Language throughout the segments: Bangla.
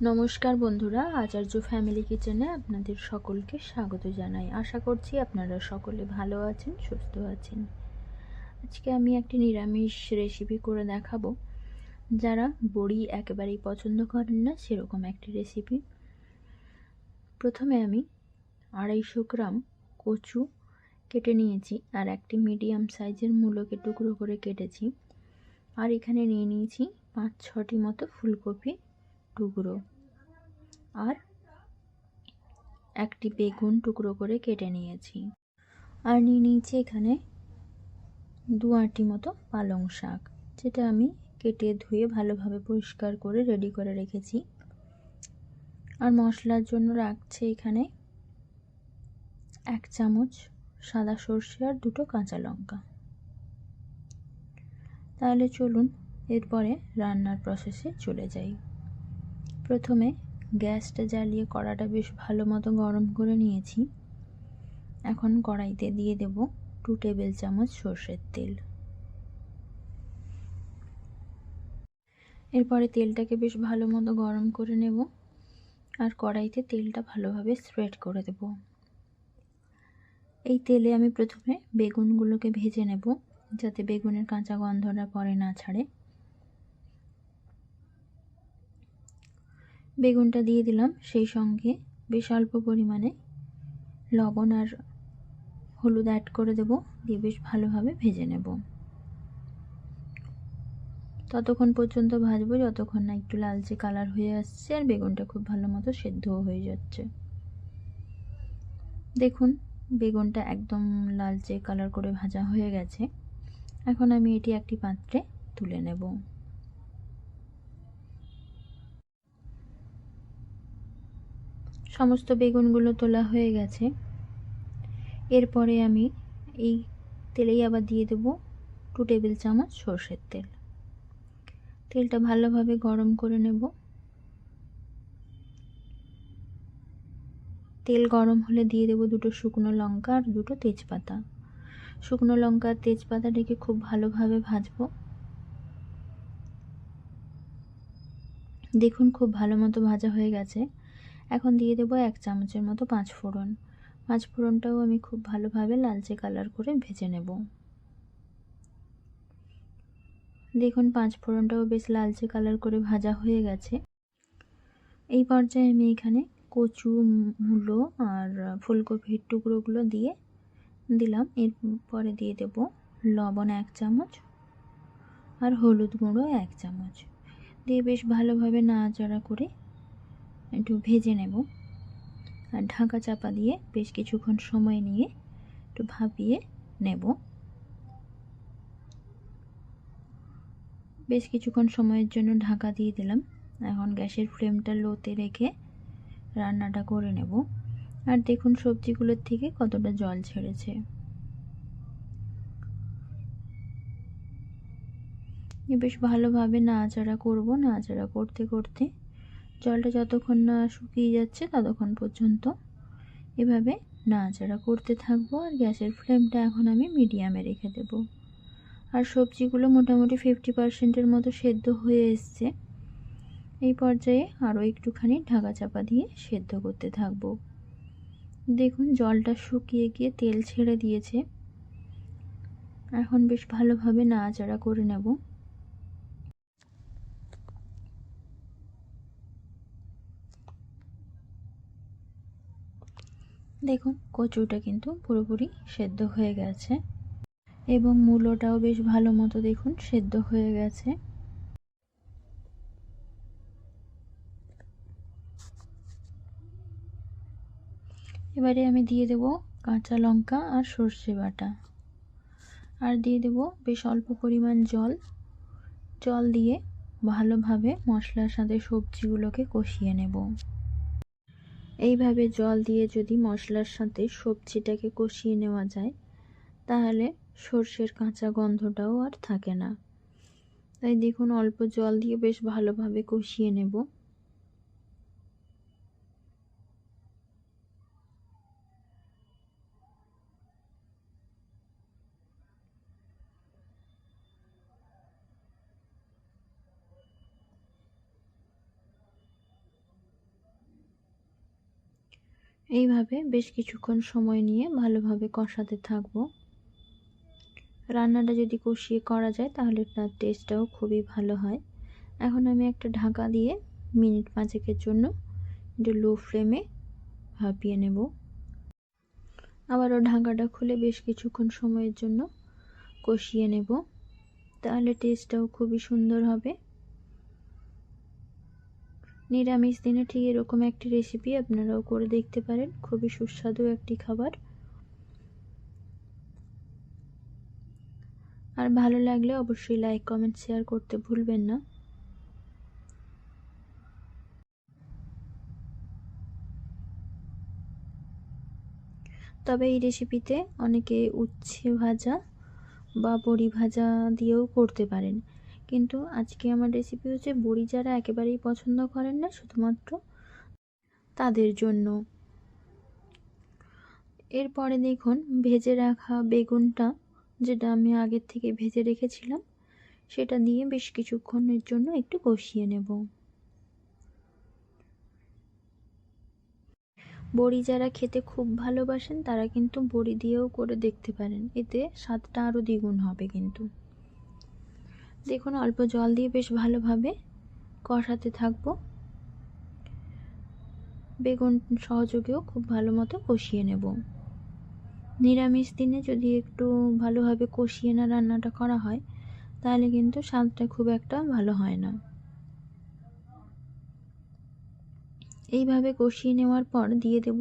নমস্কার বন্ধুরা, আচার্য ফ্যামিলি কিচেনে আপনাদের সকলকে স্বাগত জানাই। আশা করছি আপনারা সকলে ভালো আছেন, সুস্থ আছেন। আজকে আমি একটি নিরামিষ রেসিপি করে দেখাবো। যারা বড়ি একেবারেই পছন্দ করেন না, সেরকম একটি রেসিপি প্রথমে আমি আড়াইশো গ্রাম কচু কেটে নিয়েছি আর একটি মিডিয়াম সাইজের মূলোকে টুকরো করে কেটেছি। আর এখানে নিয়ে নিয়েছি পাঁচ ছটি মতো ফুলকপি। টুকরো। আর একটি বেগুন টুকরো করে কেটে নিয়েছি। আর নিয়ে নিয়েছি এখানে দু আটি মতো পালং শাক, যেটা আমি কেটে ধুয়ে ভালোভাবে পরিষ্কার করে রেডি করে রেখেছি। আর মশলার জন্য রাখছে এখানে এক চামচ সাদা সর্ষে আর দুটো কাঁচা লঙ্কা। তাহলে চলুন, এরপরে রান্নার প্রসেসে চলে যাই। প্রথমে গ্যাসটা জ্বালিয়ে কড়াটা বেশ ভালো মতো গরম করে নিয়েছি। এখন কড়াইতে দিয়ে দেব টু টেবিল চামচ সর্ষের তেল। এরপরে তেলটাকে বেশ ভালো মতো গরম করে নেব আর কড়াইতে তেলটা ভালোভাবে স্প্রেড করে দেব। এই তেলে আমি প্রথমে বেগুনগুলোকে ভেজে নেব যাতে বেগুনের কাঁচা গন্ধটা পরে না ছাড়ে। বেগুনটা দিয়ে দিলাম সেই সঙ্গে বেশ অল্প পরিমাণে লবণ আর হলুদ অ্যাড করে দেব, দিয়ে বেশ ভালোভাবে ভেজে নেব। ততক্ষণ পর্যন্ত ভাজবো, যতক্ষণ না একটু লালচে কালার হয়ে আসছে আর বেগুনটা খুব ভালো মতো সেদ্ধও হয়ে যাচ্ছে। দেখুন, বেগুনটা একদম লালচে কালার করে ভাজা হয়ে গেছে। এখন আমি এটি একটি পাত্রে তুলে নেব। সমস্ত বেগুনগুলো তোলা হয়ে গেছে। এরপরে আমি এই তেলেই আবার দিয়ে দেব টু টেবিল চামচ সর্ষের তেল। তেলটা ভালোভাবে গরম করে নেব। তেল গরম হলে দিয়ে দেবো দুটো শুকনো লঙ্কা আর দুটো তেজপাতা। শুকনো লঙ্কা আর তেজপাতাটাকে খুব ভালোভাবে ভাজবো। দেখুন খুব ভালো মতো ভাজা হয়ে গেছে। এখন দিয়ে দেবো এক চামচের মতো পাঁচ ফোড়ন। পাঁচ ফোড়নটাও আমি খুব ভালোভাবে লালচে কালার করে ভেজে নেব। দেখুন, পাঁচ ফোড়নটাও বেশ লালচে কালার করে ভাজা হয়ে গেছে। এই পর্যায়ে আমি এখানে কচু মূলো আর ফুলকপির টুকরোগুলো দিয়ে দিলাম। এরপরে দিয়ে দেব লবণ এক চামচ আর হলুদ গুঁড়ো এক চামচ। দিয়ে বেশ ভালোভাবে নাড়াচাড়া করে একটু ভেজে নেব। আর ঢাকা চাপা দিয়ে বেশ কিছুক্ষণ সময় নিয়ে একটু ভাপিয়ে নেব। বেশ কিছুক্ষণ সময়ের জন্য ঢাকা দিয়ে দিলাম। এখন গ্যাসের ফ্লেমটা লোতে রেখে রান্নাটা করে নেব। আর দেখুন সবজিগুলোর থেকে কতটা জল ছেড়েছে। বেশ ভালোভাবে নাড়াচাড়া করব, নাড়াচাড়া করতে করতে জলটা যতক্ষণ না শুকিয়ে যাচ্ছে ততক্ষণ পর্যন্ত এভাবে নাড়াচাড়া করতে থাকব আর গ্যাসের ফ্লেমটা এখন আমি মিডিয়ামে রেখে দেব। আর সবজিগুলো মোটামুটি ফিফটি পার্সেন্টের মতো সেদ্ধ হয়ে এসছে। এই পর্যায়ে আরও একটুখানি ঢাকা চাপা দিয়ে সেদ্ধ করতে থাকব। দেখুন, জলটা শুকিয়ে গিয়ে তেল ছেড়ে দিয়েছে। এখন বেশ ভালোভাবে নাড়াচাড়া করে নেব। দেখুন, কচুটা কিন্তু পুরোপুরি সেদ্ধ হয়ে গেছে। এবং মূলোটাও বেশ ভালো মতো দেখুন, সেদ্ধ হয়ে গেছে। এবারে আমি দিয়ে দেব কাঁচা লঙ্কা আর সর্ষে বাটা। আর দিয়ে দেব বেশ অল্প পরিমাণ জল। জল দিয়ে ভালোভাবে মশলার সাথে সবজিগুলোকে কষিয়ে নেব। এইভাবে জল দিয়ে যদি মশলার সাথে সবজিটাকে কষিয়ে নেওয়া যায়, তাহলে সর্ষের কাঁচা গন্ধটাও আর থাকে না। তাই দেখুন, অল্প জল দিয়ে বেশ ভালোভাবে কষিয়ে নেব। এইভাবে বেশ কিছুক্ষণ সময় নিয়ে ভালোভাবে কষাতে থাকব। রান্নাটা যদি কষিয়ে করা যায় তাহলে তার টেস্টটাও খুবই ভালো হয়। এখন আমি একটা ঢাকা দিয়ে মিনিট পাঁচেকের জন্য একটু লো ফ্লেমে ভাপিয়ে নেব। আবারও ঢাকাটা খুলে বেশ কিছুক্ষণ সময়ের জন্য কষিয়ে নেব। তাহলে টেস্টটাও খুবই সুন্দর হবে। নিরামিষ দিনে ঠিক এরকম একটি রেসিপি আপনারাও করে দেখতে পারেন। খুবই সুস্বাদু একটি খাবার। আর ভালো লাগলে অবশ্যই লাইক কমেন্ট শেয়ার করতে ভুলবেন না। তবে এই রেসিপিতে অনেকে উচ্ছে ভাজা বা বড়ি ভাজা দিয়েও করতে পারেন। কিন্তু আজকে আমার রেসিপি হচ্ছে বড়ি যারা একেবারেই পছন্দ করেন না, শুধুমাত্র তাদের জন্য। এরপরে দেখুন, ভেজে রাখা বেগুনটা, যেটা আমি আগের থেকে ভেজে রেখেছিলাম, সেটা দিয়ে বেশ কিছুক্ষণের জন্য একটু কষিয়ে নেব। বড়ি যারা খেতে খুব ভালোবাসেন, তারা কিন্তু বড়ি দিয়েও করে দেখতে পারেন। এতে স্বাদটা আরও দ্বিগুণ হবে কিন্তু। দেখুন, অল্প জল দিয়ে বেশ ভালোভাবে কষাতে থাকব। বেগুন সহযোগেও খুব ভালো মতো কষিয়ে নেব। নিরামিষ দিনে যদি একটু ভালোভাবে কষিয়ে না রান্নাটা করা হয়, তাহলে কিন্তু স্বাদটা খুব একটা ভালো হয় না। এইভাবে কষিয়ে নেওয়ার পর দিয়ে দেব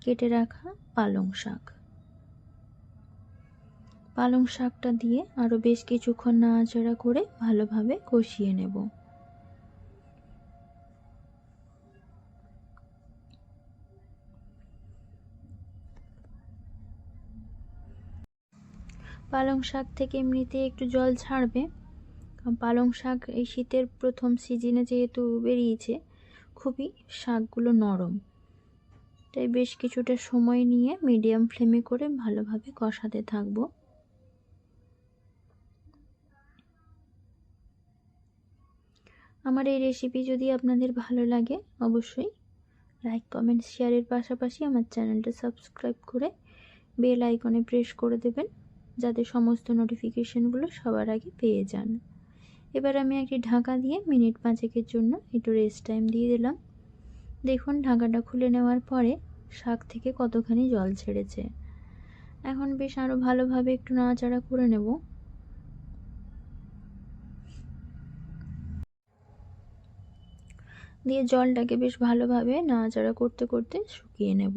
কেটে রাখা পালং শাক। পালং শাকটা দিয়ে আরও বেশ কিছুক্ষণ নাড়াচাড়া করে ভালোভাবে কষিয়ে নেব। পালং শাক থেকে এমনিতে একটু জল ছাড়বে। পালং শাক এই শীতের প্রথম সিজনে যেহেতু বেরিয়েছে, খুবই শাকগুলো নরম। তাই বেশ কিছুটা সময় নিয়ে মিডিয়াম ফ্লেমে করে ভালোভাবে কষাতে থাকব। আমার এই রেসিপি যদি আপনাদের ভালো লাগে, অবশ্যই লাইক কমেন্ট শেয়ারের পাশাপাশি আমার চ্যানেলটা সাবস্ক্রাইব করে বেল আইকনে প্রেস করে দেবেন, যাতে সমস্ত নোটিফিকেশানগুলো সবার আগে পেয়ে যান। এবার আমি একটি ঢাকা দিয়ে মিনিট পাঁচেকের জন্য একটু রেস্ট টাইম দিয়ে দিলাম। দেখুন, ঢাকাটা খুলে নেওয়ার পরে শাক থেকে কতখানি জল ছেড়েছে। এখন বেশ আরও ভালোভাবে একটু নাড়াচাড়া করে নেব। দিয়ে জলটাকে বেশ ভালোভাবে নাড়াচাড়া করতে করতে শুকিয়ে নেব।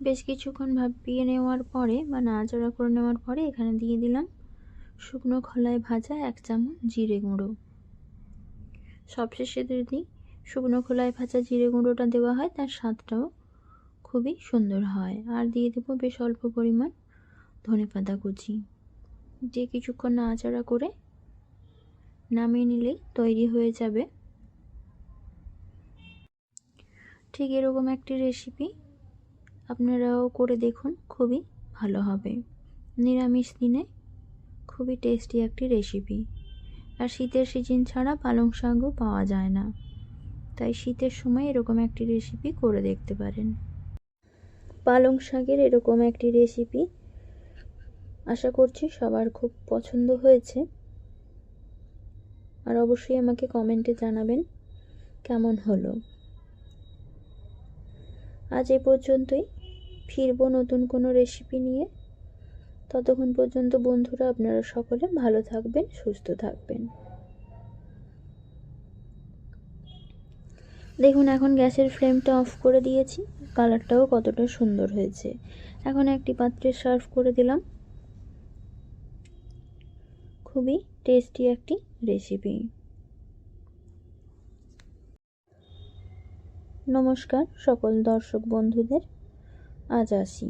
বেশ কিছুক্ষণ ভাপিয়ে নেওয়ার পরে বা নাড়াচাড়া করে নেওয়ার পরে এখানে দিয়ে দিলাম শুকনো খোলায় ভাজা এক চামচ জিরে গুঁড়ো। সবশেষে যদি শুকনো খোলায় ভাজা জিরে গুঁড়োটা দেওয়া হয়, তার স্বাদটাও খুবই সুন্দর হয়। আর দিয়ে দেবো বেশ অল্প পরিমাণ ধনে পাতা কুচি। দিয়ে কিছুক্ষণ নাড়াচাড়া করে নামিয়ে নিলেই তৈরি হয়ে যাবে। ঠিক এরকম একটি রেসিপি আপনারাও করে দেখুন, খুবই ভালো হবে। নিরামিষ দিনে খুবই টেস্টি একটি রেসিপি আর শীতের সিজন ছাড়া পালং শাকও পাওয়া যায় না। তাই শীতের সময় এরকম একটি রেসিপি করে দেখতে পারেন। পালং শাকের এরকম একটি রেসিপি আশা করছি সবার খুব পছন্দ হয়েছে। আর অবশ্যই আমাকে কমেন্টে জানাবেন কেমন হলো। আজ এ পর্যন্তই। ফিরবো নতুন কোনো রেসিপি নিয়ে? ততক্ষণ পর্যন্ত বন্ধুরা, আপনারা সকলে ভালো থাকবেন, সুস্থ থাকবেন। দেখুন, এখন গ্যাসের ফ্লেমটা অফ করে দিয়েছি। কালারটাও কতটা সুন্দর হয়েছে। এখন একটি পাত্রে সার্ভ করে দিলাম। খুবই টেস্টি একটি রেসিপি নমস্কার, সকল দর্শক বন্ধুদের। আজ আসি